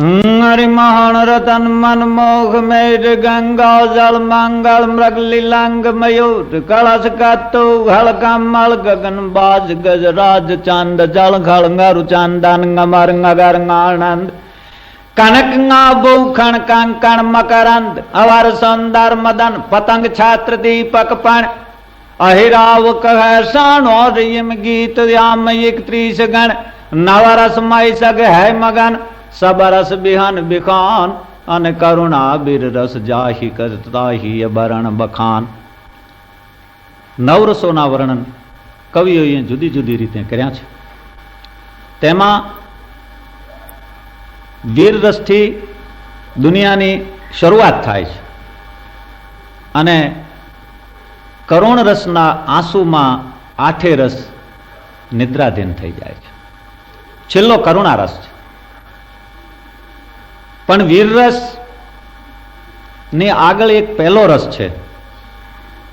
હરિમોહન રતન મનમોહ મેર ગંગા જળ મંગળ મૃગ લીલાંગ મયુર કળશ કતુ હળકા મળ ગગન બાજ ગજરાજ ચાંદ જળ ખળ ngરુ ચાંદન ngમર ngગર આનંદ કનક બહુ ખણ કંકણ મકરંદ અવર સુંદર મદન પતંગ છાત્ર દીપક પણ। અહિરાવ કહે સાણો રિયમ ગીત યામ એકત્રીસ ગણ। નવરસમય સગ હૈ મગન સબરસ બિહન બિખાન, અને કરુણા બીર રસ જાહી કરતાહી બરણ બખાન. નવરસોના વર્ણન કવિઓએ જુદી જુદી રીતે કર્યા છે. તેમાં વીરરસથી દુનિયાની શરૂઆત થાય છે. અને કરુણ રસના આંસુમાં આઠે રસ નિદ્રાધીન થઈ જાય છે. છેલ્લો કરુણા રસ છે. પણ વીરરસ ને આગળ એક પહેલો રસ છે,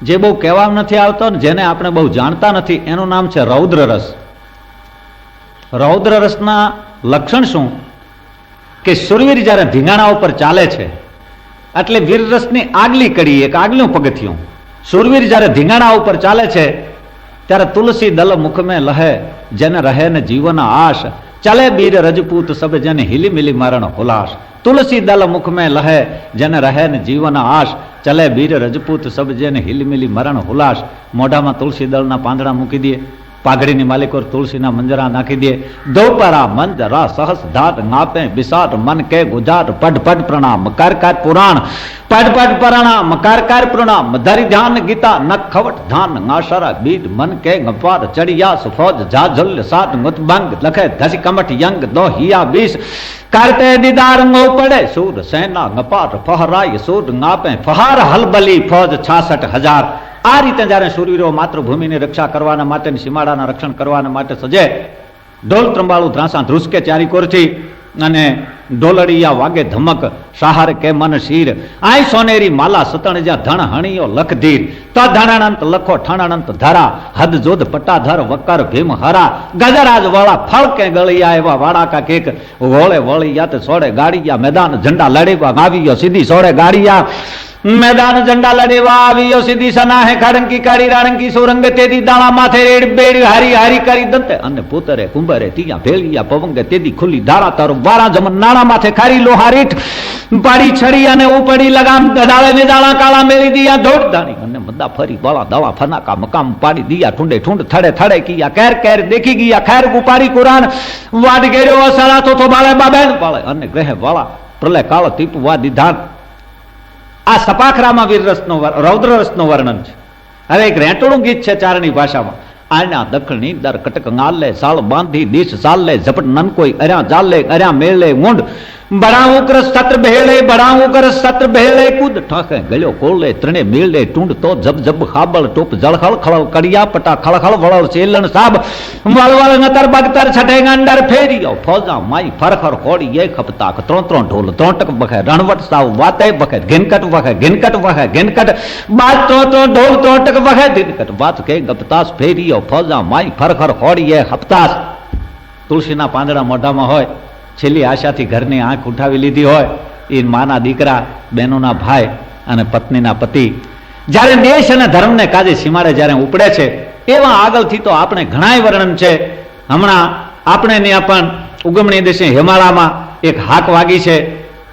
જે બહુ કહેવા નથી આવતો ને જેને આપણે બહુ જાણતા નથી, એનું નામ છે રૌદ્ર રસ રૌદ્ર રસના લક્ષણ શું? કે સુરવીર જ્યારે ધીંગાણા ઉપર ચાલે છે, એટલે વીરરસની આગલી કડી, એક આગલું પગથિયું સુરવીર જ્યારે ધીંગાણા ઉપર ચાલે છે, ત્યારે તુલસી દલ મુખમે લહે, જેને રહે ને જીવન આશ, ચલે બીર રજપૂત સબ જેને હિલી મિલી મારણ હુલાસ તુલસી દલ મુખ મેં લહે, જેને રહે ને જીવન આશ. ચલે બીર રજપૂત સબ જન હિલમિલી મરણ હુલાસ મોઢામાં તુલસી દળના પાંદડા મૂકી દે. પાઘડીની માલિકો તુલસીના મંજરા નાખી દે દોપરા મંજરા સહસ ધાત નાપે બિસાટ મન કે ગુજાટ પડ પડ પ્રણામ કર કર પુરાણ પડ પડ પ્રણામ કર કર પ્રણામ ધરી ધ્યાન ગીતા નખ ખવટ ધાન નાશરા બીટ મન કે ગપાર ચડિયા સુફોજ જાજલ સાત મુતબંગ લખે ધસી કમઠ યંગ દો હિયા બીસ કરતે દીદાર ngો પડે સૂર સેના ગપાર ફહરાય સૂર નાપે ફહાર હલબલી ફોજ છાસઠ હજાર આ રીતે જ્યારે શૂરવીરો માતૃભૂમિની રક્ષા કરવાના માટે સીમાડાના રક્ષણ કરવાના માટે સજે, ઢોલ ત્રંબાળું ધ્રાસા ધ્રુસકે ચારી કોરથી અને ઢોલડિયા વાગે ધમક, સહાર કે મન શીર, આય સોનેરી માલા સતણ જ્યાં ધણ હણીયો લખધીર, ત લખો ઠણાનંત ધરા, હદ જોધ પટ્ટાધર વકર ભીમ હરા, ગજરાજ વાળા ફળ કે ગળિયા એવા વાળા કા કેક, વોળે વળિયા તે સોડે ગાડિયા મેદાન ઝંડા લડેવા માવીયો સીધી સોડે ગાડિયા મેદાન ઝંડા લડેવા આવ્યો સીધી સના હે ખાડંકી કાળી રાણંકી સુરંગ તેદી દાણા માથે રેડ બેડ હારી હારી કરી દંતે. અને પુતરે કુંભરે તિયા ભેળિયા પવંગે તેદી खुली ધારા તારો વારા जमन નાણા માથે ખારી લોહારીઠ પાડી છડી અને ઉપડી લગામ ગદાળે ને દાણા કાળા મેલી દિયા ધોડ દાણી. અને મદ્દા ફરી બળા દવા ફનાકા મકામ પાડી દિયા ઠુંડે ઠુંડ થડે થડે કિયા, કેર કેર દેખી ગયા, ખેર ગુપારી કુરાન વાડ ગેર્યો અસળા તો તો બાળે બાબેન બાળે અને ગ્રહે વાળા પ્રલય કાળો તીપ વા દીધાન આ સપાખરામાં વીરરસનો રૌદ્રરસનો વર્ણન છે. હવે એક રેંટોળું ગીત છે ચારણી ભાષામાં. આના દખણી દર કટક લે સાળ બાંધી દિશ સાલ લે ઝપટ નન કોઈ અર્યા જાલ લે અર્યા મેળ લે ઊંડ. બડાવું કર સત્ર ભેળે બળાવું કર સત્ર ભેળે કુદ ઠાકે ગળ્યો કોળે ત્રણે મેળે ટૂંડ તો જબ જબ ખાબળ ટોપ જળખળ ખળળ કડિયા પટા ખળખળ વળળ ચેલણ સાબ. વળવળ નતર બગતર છઠે ગાંડર ફેરિયો, ફોજા માઈ ફરખર હોડી એક હપતાક, ત્રણ ત્રણ ઢોલ ત્રોટક બખે રણવટ સાવ વાતે બખે ઘેનકટ વખે ઘેનકટ વખે, ઘેનકટ. બાદ તો તો ઢોલ ત્રોટક વખે, દિનકટ વાત કે ગપતાસ ફેરિયો, ફોજા માઈ ફરખર હોડી એક હપતાસ. તુલસીના પાંદડા મોઢામાં હોય છેલ્લી આશાથી ઘરની આંખ ઉઠાવી લીધી હોય એ માના દીકરા, બહેનોના ભાઈ અને પત્નીના પતિ. જ્યારે દેશ અને ધર્મને કાજે સીમાડે જ્યારે ઉપડે છે, એવા આગળથી તો આપણે ઘણાય વર્ણન છે. હમણાં આપણે ત્યાં પણ ઉગમણી દેશે હિમાલયમાં એક હાક વાગી છે,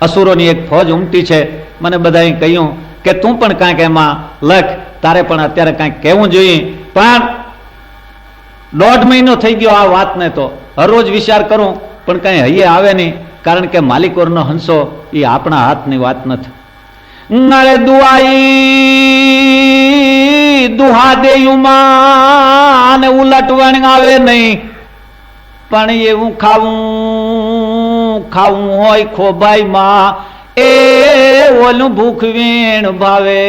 અસુરોની એક ફોજ ઉમટી છે. મને બધાએ કહ્યું કે તું પણ કાંઈક એમાં લખ, તારે પણ અત્યારે કાંઈક કહેવું જોઈએ. પણ દોઢ મહિનો થઈ ગયો આ વાતને તો. હરરોજ વિચાર કરું પણ કઈ હૈયે આવે નહીં, કારણ કે માલિકોરનો હંસો એ આપણા હાથની વાત નથી. નળે દુઆઈ, દુહા દેયુમાં ઉલટવણ આવે નહીં. પણ એવું ખાવું ખાવું હોય ખોબાઈમાં, એ ઓલું ભૂખ વીણ ભાવે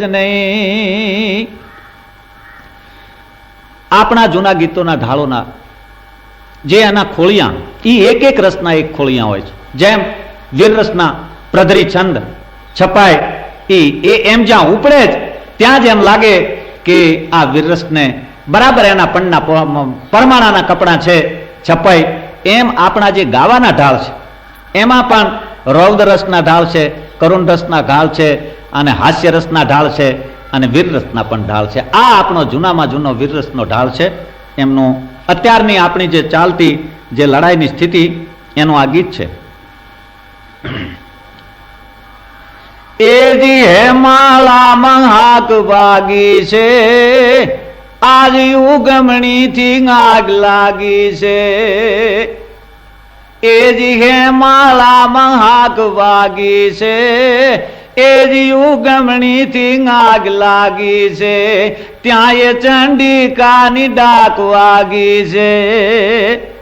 જ નહીં. આપણા જૂના ગીતોના ઢાળોના જે એના ખોળિયા એ એક એક રસના એક ખોળિયા હોય છે. જેમ વીર રસના પ્રધરી છંદ, છપાય એ એ એમ જ્યાં ઉપડે જ, ત્યાં જ એમ લાગે કે આ વીરરસને બરાબર એના પણના પરમાણાના કપડાં છે, છપાય. એમ આપણા જે ગાવાના ઢાળ છે. એમાં પણ રૌદ રસના ઢાળ છે, કરુણ રસના ઢાળ છે, અને હાસ્ય રસના ઢાળ છે, અને વીરરસના પણ ઢાળ છે. આ આપણો જૂનામાં જૂનો વીરરસનો ઢાળ છે. એમનું અત્યારની આપણી જે ચાલતી જે લડાઈની સ્થિતિ, એનું આ ગીત છે. એજી હે માલા હાક વાગી છે, આજ ઉગમણી થી આગ લાગી છે. એજી હે માલા હાક વાગી છે એજી ઉગમણી થી આગ લાગી છે. ત્યાં એ ચંડિકાની ડાક વાગી છે.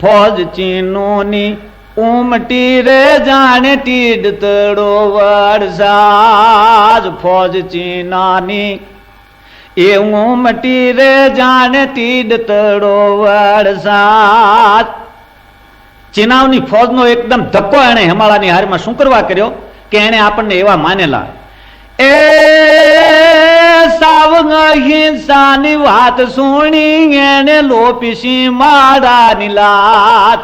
ફોજ ચીનોની ઉમટી રે જાણે ટીડ તડો વરસાદ. ફોજ ચીનાની એ ઉમટી રે જાણે તીડ તડો વરસાદ. ચીનાવની ફોજનો એકદમ ધક્કો એણે હિમાલયની હારમાં શું કરવા કર્યો? કે એને આપણને એવા માનેલા. એ સાવ હિંસાની વાત સુણી એને લોપીસી માળાની લાત.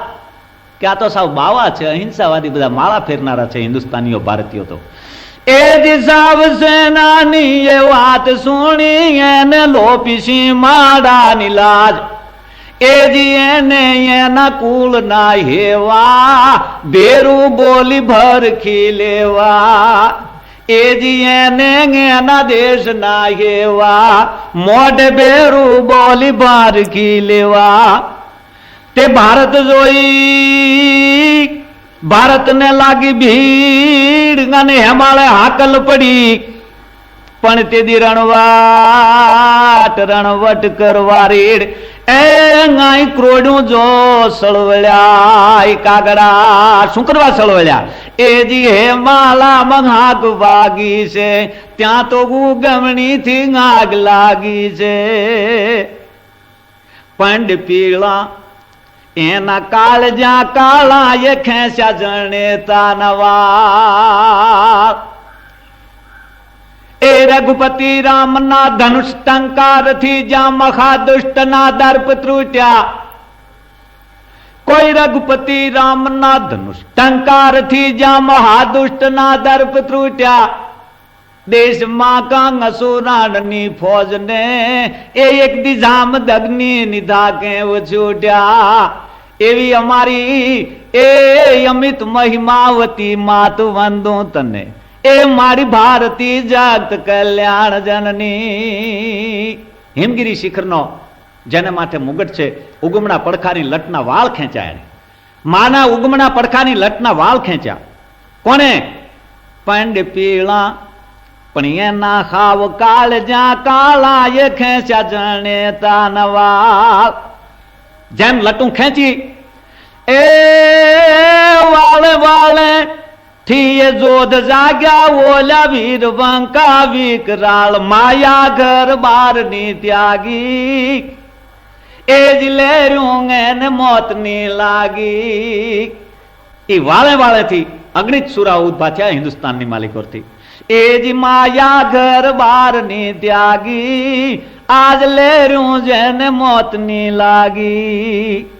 કે આ તો સાવ બાવા છે, અહિંસાવાદી બધા માળા ફેરનારા છે હિન્દુસ્તાનીઓ, ભારતીયો તો. એ દિશાવ સેનાની એ વાત સુણી એને લોપીસી માળાની લાજ એને એના કુલ ના હેવા, ભેરું બોલી ભરખી લેવા. એના દેશ ના હેવા, મોઢ ભેરું બોલી ભરખી લેવા. તે ભારત જોઈ, ભારતને લાગી ભીડ, અને હેમાળે હાકલ પડી. પણ તેદી રણવાટ, રણવટ કરવા રેડ. એ ગાય ક્રોડું જો સળવળ્યા કાગડા. શું કરવા સળવળ્યા? એ જી હે માલા મહાગ વાગી છે. ત્યાં તો ગમણી થી આગ લાગી છે. પંડ પીળા, એના કાળજા કાળા એ ખેંચ્યા જણેતા નવા. એ રઘુપતિ રામના ધનુષ ટંકારથી જ્યાં મહા દુષ્ટ ના દર્પ ત્રુટ્યા કોઈ રઘુપતિ રામના ધનુષ ટંકારથી જ્યાં મહાદુષ્ટ ના દર્પ ત્રુટ્યા દેશમાં કાંગ અસુરાણની ફોજને એ એક દિઝામ દગ્નિ નિધા કેવ છૂટ્યા એવી અમારી એ અમિત મહિમાવતી માત વંદો તને એ મારી ભારતી જાત કલ્યાણ જનની. હિમગીરી શિખરનો જેને માથે મુગટ છે, ઉગમણા પડખાની લટના વાળ ખેંચાય માના ઉગમણા પડખાની લટના વાળ ખેંચ્યા. કોને પંડ પીળા, પણ એના ખાવ કાળ જ્યાં કાળા એ ખેંચ્યા જણે તાનવા જેમ લટું ખેંચી, એ વાળે વાળે થી એ જોધ જાગ્યા ઓલા વીર વંકા વિકરાળ માયા ઘર બારની ત્યાગી. એ જ લેર્યું મોતની લાગી. એ વાળે વાળેથી અગણિત સુરા ઊભા થયા હિન્દુસ્તાનની માલિકોથી એ જ માયા ઘર બારની ત્યાગી. આજ લેર્યું જેને મોતની લાગી.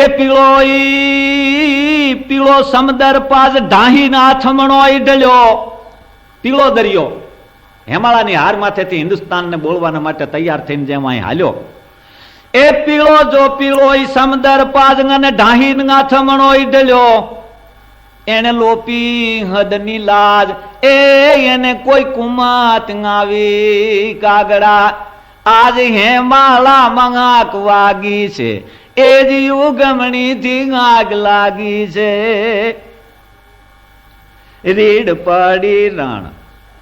તે પીળો પીળો સમદર પાસ ઢાહી ના થમણો ઈ પીળો દરિયો. હેમાળાની હાર માથેથી હિન્દુસ્તાનને બોલવાના માટે તૈયાર થઈને જેમ અહીં હાલ્યો. એ પીળો જો પીળો ઈ સમદર પાસ અને ઢાહી ના થમણો ઈ એને લોપી હદની લાજ. એ એને કોઈ કુમાત આવી કાગડા. આજ હેમાળા મંગાક વાગી છે. એ જ યુગમણી થી આગ લાગી છે. રીડ પડી રણ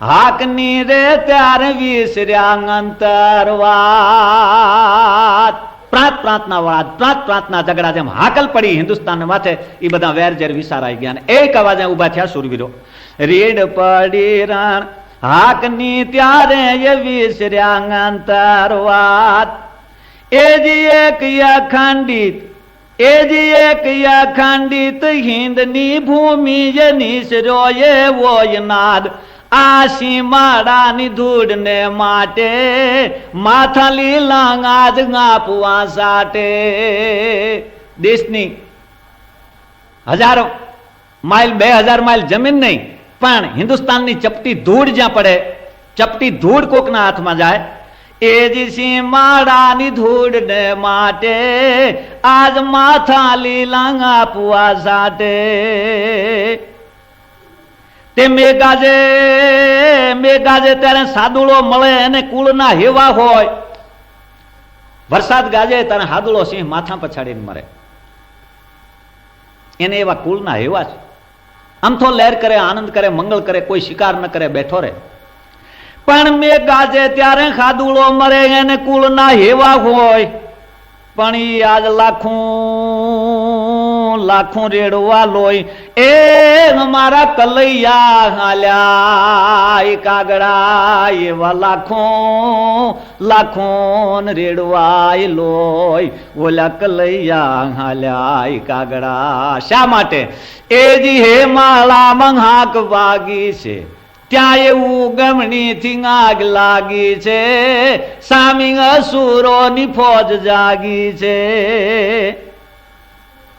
હાકની રે ત્યાર વિસર્યા અંતરવાત પ્રાંત પ્રાંતના વાત પ્રાંત પ્રાંતના ઝઘડા જેમ હાકલ પડી હિન્દુસ્તાન માથે એ બધા વેર જેર વિસારાઈ ગયા એ એક અવાજે ઊભા થયા સુરવીરો. રીડ પડી રણ હાકની ત્યારે એ વિસર્યા અંતરવાત એ જ એક અખંડિત એ જ એક અખંડિત હિંદની ભૂમિ જે નિસરો એવો નાદ, આ સીમાડાની ધૂળ ને માટે માથાલી લાંગાજ આપવા સાટે. દેશની હજારો માઇલ, બે હજાર માઇલ જમીન નહીં, પણ હિન્દુસ્તાનની ચપટી ધૂળ જ્યાં પડે, ચપટી ધૂળ કોકના હાથમાં જાય એ જ ધૂળ ને માટે, આજ માથા લીલા આપવા સાટે. તે મેઘાજે મેઘાજે ત્યારે સાદુળો મળે અને કુળના હેવા હોય. વરસાદ ગાજે ત્યારે હાદુળો સિંહ માથા પછાડીને મરે. એને એવા કુળના હેવા છે. આમ તો લહેર કરે, આનંદ કરે, મંગળ કરે, કોઈ શિકાર ન કરે, બેઠો રહે. પણ મેં ગાજે ત્યારે ખાદુળો મરે એને કુળના હેવા હોય. પણ આજ લાખું લાખું રેડવા લોય એ મારા કલૈયા હાલ્યા કાગડા એવા લાખો લાખો રેડવાય લોય ઓલા કલૈયા હાલ્યા કાગડા શા માટે? એ જી હે માળા મંહાક વાગી છે. ત્યાં એવું ગમણીથી આગ લાગી છે. સામી અસુરોની ફોજ જાગી છે.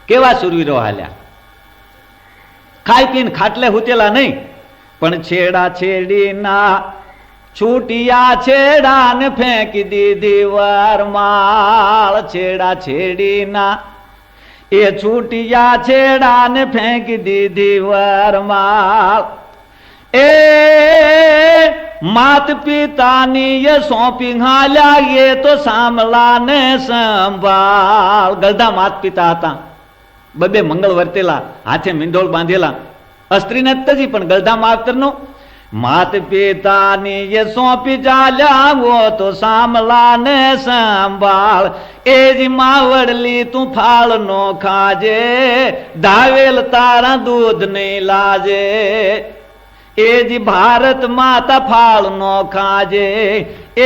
કેવા સુરવીરો હાલ્યા? ખાઈ પીને ખાટલે હુતેલા નહીં, પણ છેડા છેડીના છૂટિયા છેડા ને ફેંકી દીધી વરમાળ. છેડા છેડીના એ છૂટિયા છેડા ને ફેંકી દીધી વરમાળ. એ માત પિતાની એ સોંપી હાલ્યા એ તો સાંભળા ને સંભાળ. ગલધા માત પિતા હતા. બબે મંગળ વર્તેલા, હાથે મીંડોળ બાંધેલા. અસ્ત્રીને તજી, પણ ગલધા માવતરનો માત પિતાની એ સોંપી ચાલ્યા તો સાંભળા ને સંભાળ. એ જ માવડલી તું ફાળ નો ખાજે ધાવેલ તારા દૂધ નહીં લાજે. એ જ ભારત માતા ફાળ નો ખાજે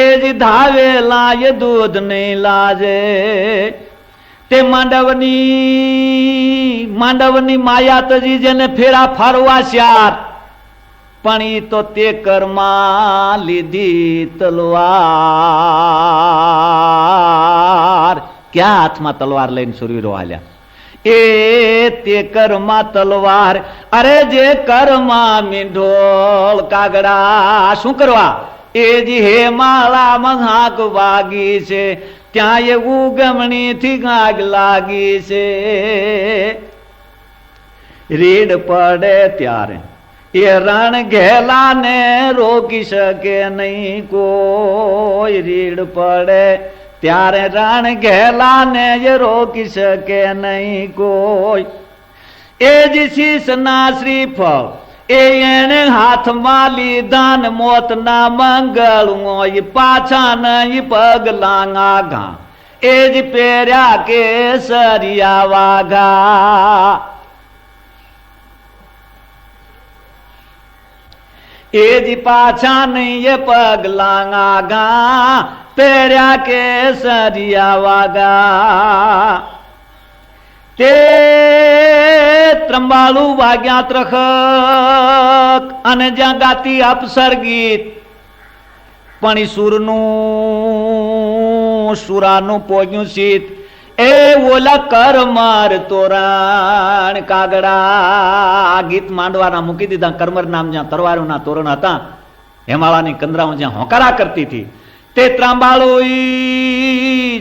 એ જ ધાવેલા એ દૂધ નહીં લાજે. તે માંડવની માંડવની માયા તજી જેને ફેરા ફરવા શ્યાર, પણ ઈ તો તે કર્મા લીધી તલવાર. ક્યાં હાથમાં તલવાર લઈને સુરવીરો હાલ્યા? એ તે કરમાં તલવાર. અરે જે કરમાં મીંઢોળ કાગડા, શું કરવા? એ જ હે માળા મહાક વાગી છે. ત્યાં એવું ગમણી થી આગ લાગી છે. રીડ પડે ત્યારે એ રણ ઘેલાને રોકી શકે નહીં કોઈ. રીડ પડે ત્યારે રણ ઘેલા ને એ રોકી શકે નહીં કોઈ એ જ શીશના શ્રીફળ એ એને હાથમાં લીધા ને મોતના મંગળ હોય પાછા નહીં પગલા આઘા એ જ પહેર્યા કેસરિયા વાઘા એ જ પાછા નહીં એ પગલા આઘા પહેર્યા કેસરિયા વાગા તે ત્રંબાળું વાગ્યા ત્રખક અને જ્યાં ગાતી અપસર ગીત. પણ સુરનું, સુરાનું પોગ્યું શીત. એ ઓલા કર માર તોરણ કાગડા. આ ગીત માંડવાના મૂકી દીધા. કરમર નામ જ્યાં તરવારોના તોરણ હતા, હેમાળાની કંદરાઓ જ્યાં હોકારા કરતી હતી. તે ત્રાંબાળુ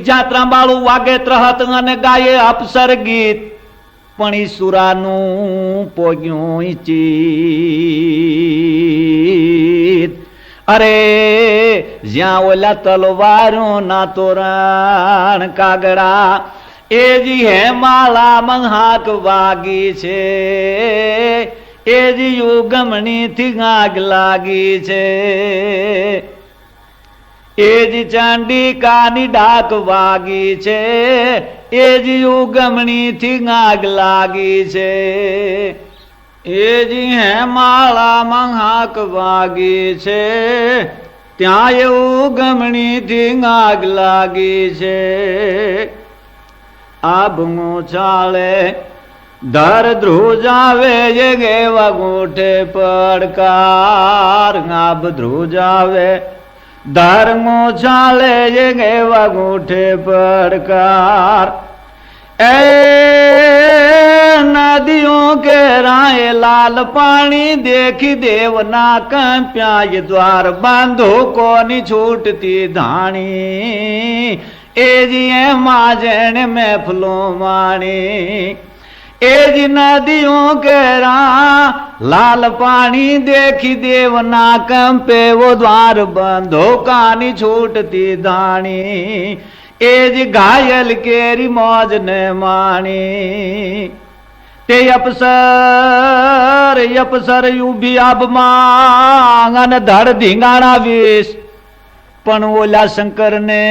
જ્યાં ત્રાંબાળુ વાગે ત્રહત અને ગાયે અપસર ગીત. પણ ઈ સુરાનું પોગ્યું ચીત. અરે, જ્યાં ઓલા તલવારો ના તોરણ કાગડા, એ જી હેમાળા મંહાક વાગી છે. એ જી યુગમણી થી આગ લાગી છે. એ જ ચાંડિકાની ડાક વાગી છે એ જ યુગમણી થી આગ લાગી છે. એ જ હેમાળામાં હાક વાગી છે, ત્યાં એવું ગમણી થી આગ લાગી છે. આબમું ચાલે ધર ધ્રુજાવે જે ગેવા ગોઠે પડકાર. આબ ધ્રુજાવે ધર્મો ચાલે ગેવા ગોઠે પડકાર. એ નદીઓ કે રાય લાલ પાણી દેખી દેવના કંપ્યા દ્વાર બાંધો, કોની છૂટતી ધાણી? એ જી એમાં જેણે મહેફલો માણી. એ જ નદીઓ કેરા લાલ પાણી દેખી દેવના કંપે, વો દ્વાર બંધો કાની છૂટતી ધાણી. એજ ઘાયલ કેરી મોજ ને માણી. તે અપસર અપસર ઊભી આબ માંગન ધડ ધીંગાણા વીસ. પણ ઓલા શંકર ને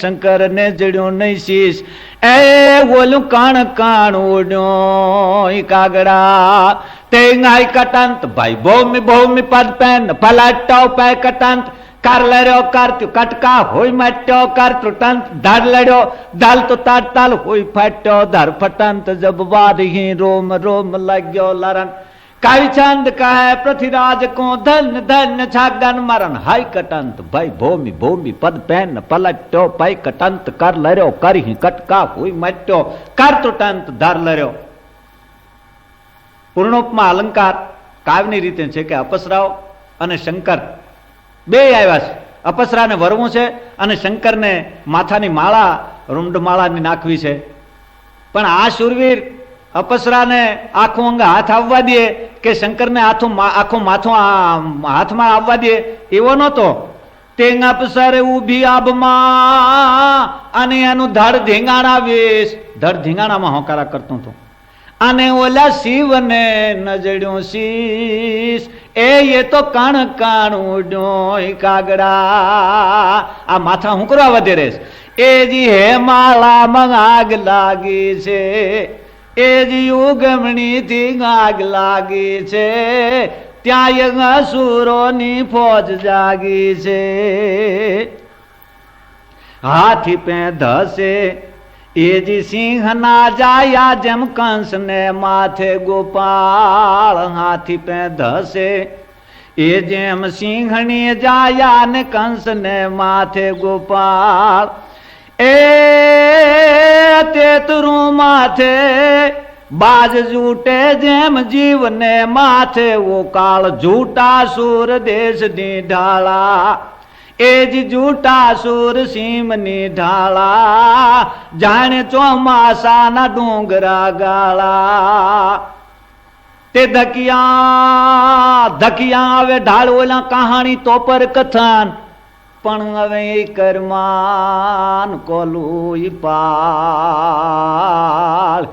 શંકર ને જડ્યો નહીં શીશ એ ઓલું કણ કાણ ઓડ્યો ઈ કાગડા. કટંત, ભાઈ ભૌમિ ભૌમિ પદ પેન પલાટ્યો પે કટંત. કર લડ્યો કરત્યુ કટકા હોય મટ્યો, કર ત્રુટંત ધડ લડ્યો, ધલ તો તાર તાલ હોય ફટ્યો, ધર ફટંત જબ વાદહી રોમ રોમ લાગ્યો લરણ કાળીચંદ કહે, પૃથ્વીરાજ કો ધન ધન છાગન મરણ. હાય કટંત ભાઈ ભૂમિ ભૂમિ, પદ પેન, પલટ્યો ભાઈ કટંત, કર લર્યો, કરી કટકા, હુઈ મટ્યો, કર તૃટંત, ધર લર્યો. પૂર્ણોપમાં અલંકાર કાવ્યની રીતે છે કે અપસરાવ અને શંકર. બે આવ્યા છે. અપસરાને વરવું છે અને શંકરને માથાની માળા રૂંડ માળાની નાખવી છે. પણ આ શૂરવીર અપસરાને આખું અંગ હાથ આવવા દે કે શંકરને આખું આખું માથું હાથમાં આવવા દે, એવો નહોતો. તેંગ અપસર ઊભી આબમાં અને એનું ધડ ધીંગાણા વેશ. ધડ ધીંગાણામાં હોકારા કરતું હતું. અને ઓલા શિવને નજડ્યું શીશ. એ એ તો કણ કણ ઉડ્યો કાગડા. આ માથા હું કરવા વધે રેસ એ જી હે માળામાં આગ લાગી છે. એ જ ઉગમણી થી આગ લાગી છે. ત્યાં અસુરોની ફોજ જાગી છે. હાથી પે ધસે એ જ સિંહ ના જાયા જેમ કંસ ને માથે ગોપાળ. હાથી પે ધસે એ જેમ સિંહણી જાયા ને કંસ ને માથે ગોપાળ. એ તેતરું માથે બાજ જૂટે જેમ જીવને માથે ઓ કાળ જૂટા સુર દેશની ઢાળા. એ જ જૂટા સુર સીમની ઢાળા. જાણે ચોમાસાના ડુંગરા ગાળા. તે ધકિયા ધકિયા આવે ઢાળ ઓલા કહાણી તો પર કથન. પણ હવે કરમાન કોલું પાળ.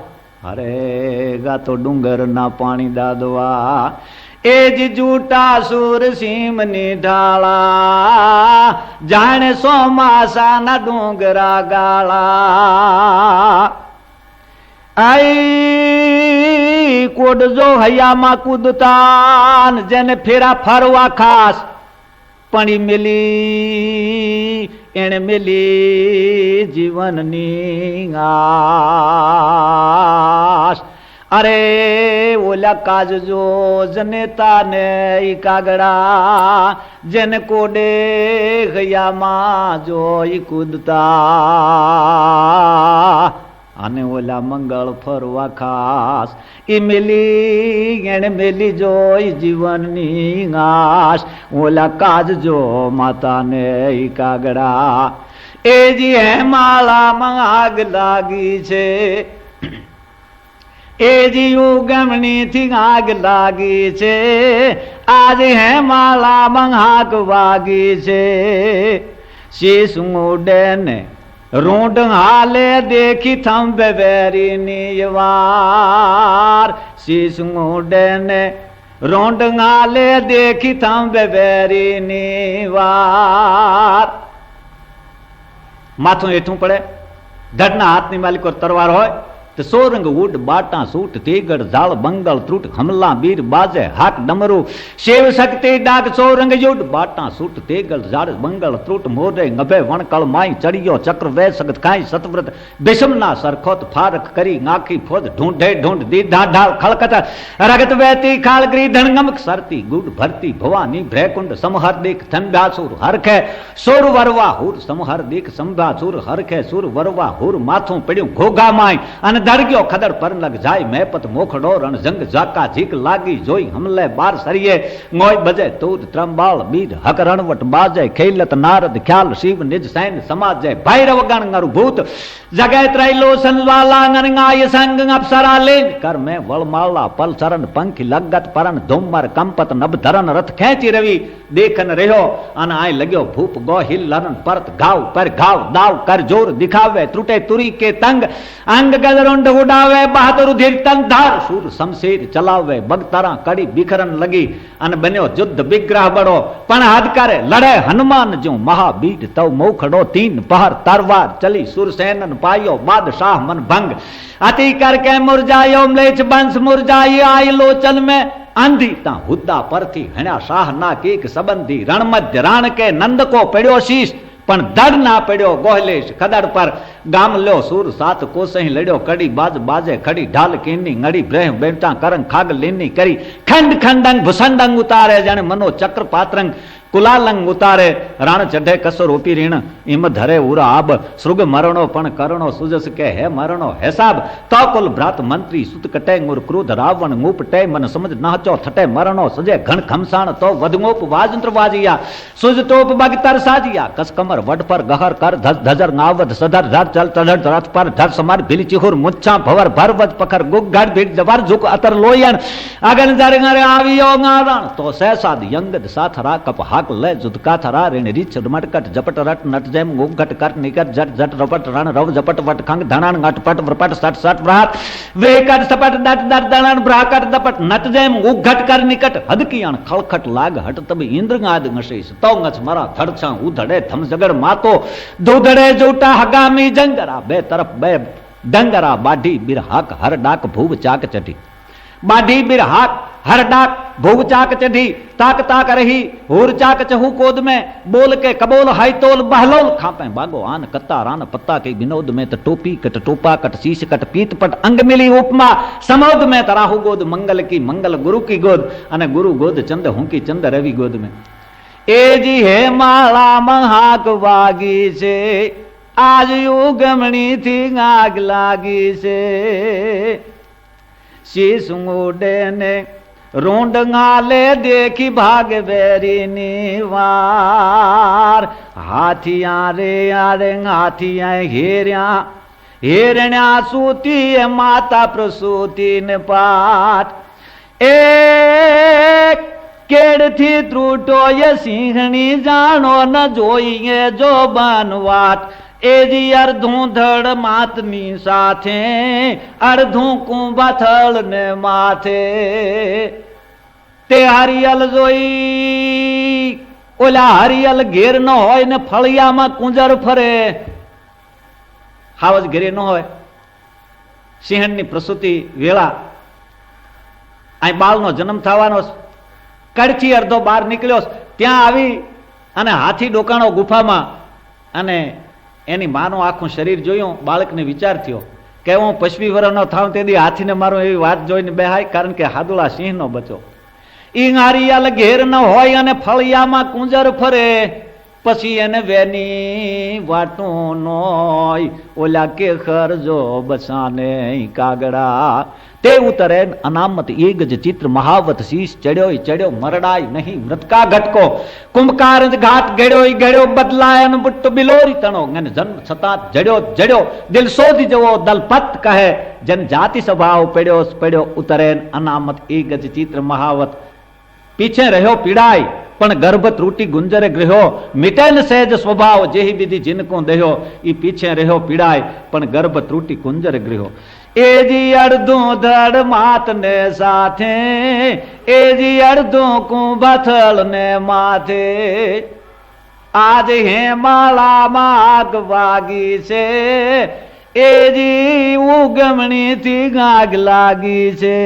અરે ગાતો ડુંગર ના પાણી દાદવા. એ જ જૂટા સુર સીમની ઢાળા. જાણે સોમાસાના ડુંગરા ગાળા. આઈ, કોડજો હૈયામાં કૂદતાન, જેને ફેરા ફરવા ખાસ પણ ઈ મેલી એને મેલી જીવનની આશ. અરે, ઓલા કાજજો જનેતા ને ઈ કાગડા જેને કોડે ગયામાં જોઈ કૂદતા. અને ઓલા મંગળ ફરવા ખાસ. એ મેલી એને મેલી જોઈ જીવનની આશ. ઓલા કાજ જો માતાને ઈ કાગડા. એ જી હે માળામાં આગ લાગી છે. એ જી ઉગમણી થી આગ લાગી છે. આજ હે માળામાં આગ વાગી છે. શીશ ઉડે ને રૂંઢ હાલે દેખી થંભે વેરી વાર. શીશ ને રોંઢ હાલે દેખી થંભે વેરી વાર. માથું હેઠું પડે. ધડના હાથની માલિકો તરવાર હોય. સોરંગ ઉડ બાટા સૂટ તેગડ ઝાળ, બંગલ, ત્રુટ, હમલા, બીર, બાજે હાક ડમરુ, શિવ શક્તિ ડાક સોરંગ યુડ બાટા સૂટ તેગડ ઝાડ બંગલ, ત્રુટ, મોરે, નભે, વણકળ, માઈ, ચડિયો, ચક્ર વે સગત કાંઈ સતવ્રત ભીષમના સરખોત ફારક કરી, નાખી ફોદ ઢૂંઢે, ઢૂંઢ, દીધા, ઢાળ, ખળકત, રગત, વેતી, ખાળ ગ્રી ધણગમક સરતી ગુડ ભરતી, ભવાની, ભ્રેકુંડ, સમહર, દીક થંભાસુર હરખે, સુર, વરવા, હુર, સમહર, દીક સંભાસુર હરખે, સુર, વરવા, હુર, માથું, પડ્યું, ઘોઘા માય અને ધડગ્યો ખદર પર લગ જાય મેપત મોખડો રણ જંગ ઝાકા ઝીક લાગી જોઈ હમલે બાર સરીએ મોય બજે તૂત ત્રંબાળ બીજ હક રણવટ બાજે ખેલત નારદ ખ્યાલ શિવ નિજ સૈન સમાજે ભૈરવ ગણ ગણ ભૂત જગે ત્રૈલો સંવાલા ગણગાય સંગ અપ્સરા લેન કર મે વળમાળા પલ ચરણ પંખી લગત પરણ ધુમર કંપત નભ ધરણ રથ ખેંચી રવિ દેખન રહ્યો અને આય લગ્યો ભૂપ ગો હિલ લરણ પરત ઘાવ પર ઘાવ દાવ કર જોર દિખાવે ત્રુટે તુરી કે તંગ અંગ ગદરુંડ ઉડાવે બહાદુર ધીર તન ધાર સુર શમશીર ચલાવે બગતારા કડી બિખરન લગી અને બન્યો યુદ્ધ વિગ્રહ બળો પણ હદકારે લડે હનુમાન જો મહાબીડ તવ મોખડો તીન પહર તરવાર ચલી સુરસેનન પાયો બાદશાહ મન ભંગ અતિ કર કે મુરજાયો મ્લેચ્છ બંશ મુરજાઈ આઈ લોચન में આંધી તા હુદ્દા પરથી હણ્યા શાહ ના કીક સંબંધી રણમધ્ય રાણ કે નંદ કો પડ્યો શીશ પણ ધડ ના પડ્યો ગોહલેશ ખદાડ પર. ગામલ્યો સુર સાત કોસહી લડ્યો, કડી બાજ બાજે ખડી ઢાલ કીની, નડી બ્રેહ બેટા કરંગ ખાગ લીની કરી. ખંડ ખંડંગ ભૂસંડંગ ઉતારે જાણે મનો ચક્ર પાત્રંગ કુલાલંગ ઉતારે રાણ ચઢે કસો રૂપી રીણ ઇમ ધરે ઉરા આબ સૃગ મરણો પણ કરણો સુજસ કે હે મરણો હેસાબ તો કુલ ભ્રાત મંત્રી સુત કટે મુર ક્રોધ રાવણ મૂપ ટે મન સમજ નાચો થટે મરણો સજે ઘણ ખમસાણ તો વધમોપ વાજંત્ર વાજિયા સુજ ટોપ બગતર સાજિયા કસ કમર વડ પર ગહર કર ધજ ધજર નાવદ સધર ધર ચલ તધર રથ પર ધર સમાર ભીલ ચિહુર મુચ્છા ભવર ભરવજ પખર ગુગ ગાડ ભીડ જવાર ઝુક અતર લોયણ આગન જર ગરે આવ્યો ગારણ તો સહેસાદ યંગદ સાથરા કપ ભાગ લે જુદકા થરા રીણરી છડમટકટ જપટ રટ નટ જેમ ઘટ કટ નિકટ જટ જટ રપટ રણ રવ જપટ વટ ખંગ ધણાણ અટપટ વ્રપટ સટ સટ વ્રાત વેકટ સપટ દટ દટ દણણ ભ્રાકટ દપટ નટ જેમ ઉઘટ કર નિકટ હદકિયાણ ખળખટ લાગ હટ તબ ઇન્દ્રગાદ ngશી તોંગચ મરા ધડછા ઉધડે ધમજગર માતો. દોધડે જોટા હગામી જંગરા બે તરફ બે ડંગરા બાઢી બિરહાક હર ડાક ભૂવ ચાક ચટી બાઢી બિરહાક हर डाक भोग चाक चढ़ी ताक ताक रही होर चाक चहु कोद में बोल के कबोल हाई तोल बहलोल खापे बागो आन कत्ता रान पत्ता के विनोद में त टोपी कट टोपा कट शीश कट पीत पट अंग मिली उपमा समोद में तराहु गोद मंगल की मंगल गुरु की गोद अने गुरु गोद चंद हूं की चंद रवि गोद में ए जी हे माला महाक वागी से आज युगमणी थी आग लागी से શીસુંગુડે ને રોંડંગાલે દેખી ભાગ વેરીની વાર. હાથિયા રે આરે હાથિયા હેર્યા. હેરણ્યા સૂતી માતા પ્રસૂતિ ને પાઠ. એ કેડથી ત્રુટો એ સિંહણી જાણો ન જોઈએ જો બનવાટ એજી અર્ધું ધડ માતની સાથે અડધું કુંભાથળ ને માથે. તે હરિયલ જોઈ, ઓલા હરિયલ ઘેર ન હોય ને ફળિયામાં કુંજર ફરે. હાવજ ઘેરે ન હોય. સિંહણની પ્રસૂતિ વેળા. અહીં બાળનો જન્મ થવાનો. કડથી અડધો બહાર નીકળ્યો ત્યાં આવી અને હાથી ડોકાણો ગુફામાં અને એની માનું આખું શરીર જોયું, બાળકને વિચાર થયો કે હું પશ્વી વરણનો થાઉં, તેથી હાથીને મારું એવી વાત જોઈને બેહાય, કારણ કે હાદુલા સિંહનો બચો ઈ હારિયાલ ઘેર ન હોય અને ફળિયામાં કુંજર ફરે. પછી એને વેની વાટું નોય. ઓલા કે ખરજો બસાને કાગડા. તે ઉતરે અનામત એક જ ચિત્ર મહાવત શીશ ચડ્યો ચડ્યો મરડાય નહીં મૃતકા ઘટકો. કુંભકાર ઘાટ ગેડ્યો ગેડ્યો બદલાય બુટ્ટ બિલોરી તણો. અને જન્મ છતાં જડ્યો જડ્યો. દિલ શોધી જવો, દલપત કહે. જન જાતિ સ્વભાવ પડ્યો પડ્યો ઉતરે અનામત એક જ ચિત્ર મહાવત. પીછે રહ્યો પીડાય. પણ ગર્ભ ત્રુટી ગુંજરે ગ્રહ્યો મિટેન સહેજ સ્વભાવ, જેહી વિધિ જિનકો દહ્યો, ઈ પીછે રહ્યો, પીડાય, પણ ગર્ભ ત્રુટી કુંજર ગ્રહ્યો એજી અડધું ધડ માત ને સાથે, એજી અડધું કુંભથલ ને માથે. આજ હેમાળા માગ વાગી છે, એજી ઉગમણી થી ગાગ લાગી છે.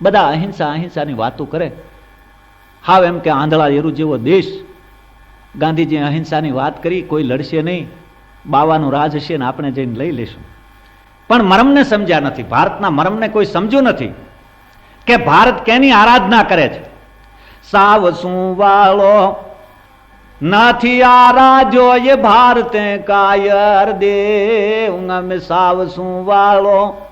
બધા અહિંસા અહિંસાની વાતો કરે. હાવ એમ કે આંધળા એરુ જેવો દેશ. ગાંધીજી અહિંસાની વાત કરી, કોઈ લડશે નહીં. બાવાનું રાજ હશે ને આપણે જઈને લઈ લેશું. પણ મરમને સમજ્યા નથી. ભારતના મરમને કોઈ સમજ્યું નથી કે ભારત કેની આરાધના કરે છે? સાવ શું વાળો? નથી આરાજો એ ભારતે કાયર દેવ. સાવ શું વાળો?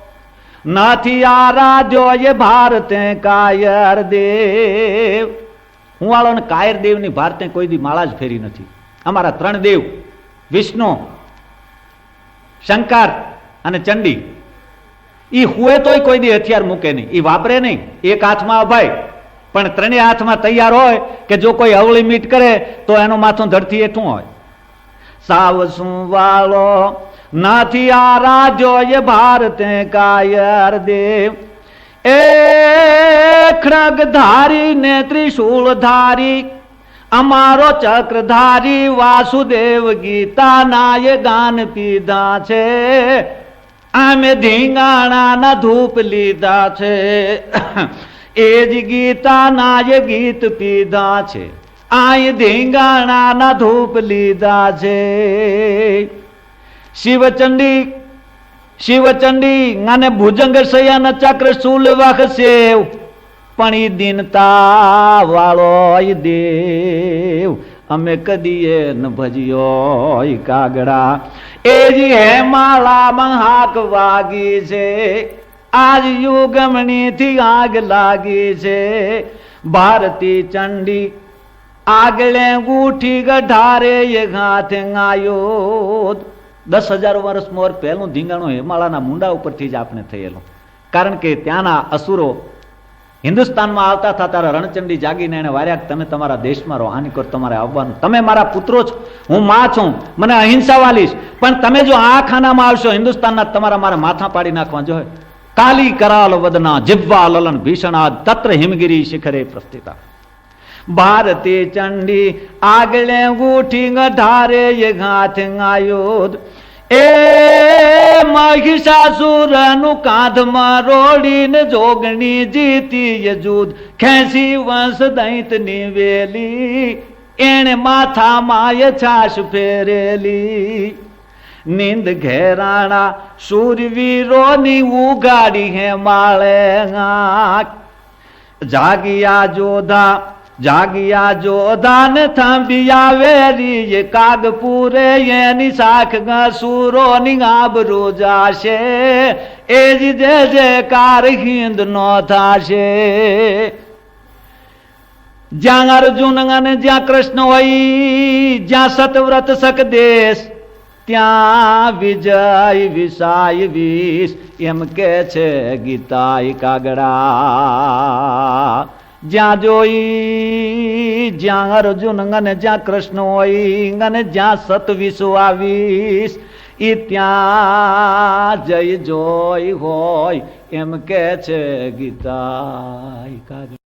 નથી આરાજો એ ભારતે કાયર દેવ. હું વાળો ને કાયર દેવની ભારતે કોઈ દી માળા જ ફેરી નથી. અમારા ત્રણ દેવ, વિષ્ણુ, શંકર અને ચંડી એ હુએ તોય કોઈ દી હથિયાર મૂકે નહીં. એ વાપરે નહીં. એક હાથમાં અભય, પણ ત્રણેય હાથમાં તૈયાર હોય કે જો કોઈ અવળી મીટ કરે તો એનું માથું ધરતી એઠું હોય. સાવ વાળો નાથી આ રાજ્યો ભારતે કાયર દેવ. એ ખડગ ધારી ને ત્રિશુળ ધારી, અમારો ચક્રધારી વાસુદેવ ગીતા નાય ગાન પીધા છે. આમે ધીંગાણાના ધૂપ લીધા છે. એ જ ગીતા નાય ગીત પીધા છે. આય ધીંગાણાના ધૂપ લીધા છે. શિવચંડી શિવચંડી, અને ભુજંગ શયન ચક્ર શૂલ વખસેવ પણ ઈ દિનતા વાળો દેવ. અમે કદીએ ન ભજ્યો કાગડા. એ જ હેમાળામાં હાક વાગી છે. આજ યુગમણી થી આગ લાગી છે. ભારતી ચંડી આગલે ગુઠી ગઢારે એ હાથ આયો દસ હજાર વર્ષ મોર પહેલું ધીંગાણું હિમાલયના મુંડા ઉપરથી જ આપણે થયેલું. કારણ કે ત્યાંના અસુરો હિન્દુસ્તાનમાં આવતા હતા તારા રણચંડી જાગીને એને વાર્યા તમે તમારા દેશમાં રહો આની કોર તમારે આવવાનું. તમે મારા પુત્રો છો, હું માં છું, મને અહિંસા વાલીશ પણ તમે જો આ ખાનામાં આવશો, હિન્દુસ્તાનના તમારા મારા માથા પાડી નાખવા જોઈએ કાલી કરાલ વદના જીવવા લલન ભીષણા તત્ર હિમગીરી શિખરે પ્રસ્થિતા ભારતી ચંડી આગલે ઉઠી ધારે ગાથ આયોદ એ મહિષાસુરનું કાંધમાં રોડીને જોગણી જીતી યજુદ ખેંસી વંશ દૈત નીવેલી. એણે માથામાં ય છાશ ફેરેલી. નીંદ ઘેરાણા શૂરવીરોની ઉગાડી હે માળે જાગિયા જોધા જાગિયા જોધાન થાંભિયા વેરી કાગપુરે એની શાખ ગસુરો ની આબરૂ એ જ જે જે કાર હિંદ નો થાશે. જ્યાં અર્જુન અને જ્યાં કૃષ્ણ હોય, જ્યાં સતવ્રત સક દેશ ત્યાં વિજય વિસાય વિષ એમ કે છે ગીતાય કાગડા જ્યાં જોઈ, જ્યાં અર્જુન, અને જ્યાં કૃષ્ણ હોય, અને જ્યાં સત વિશ્વ આવીશ એ ત્યાં જય જોઈ હોય, એમ કે છે ગીતા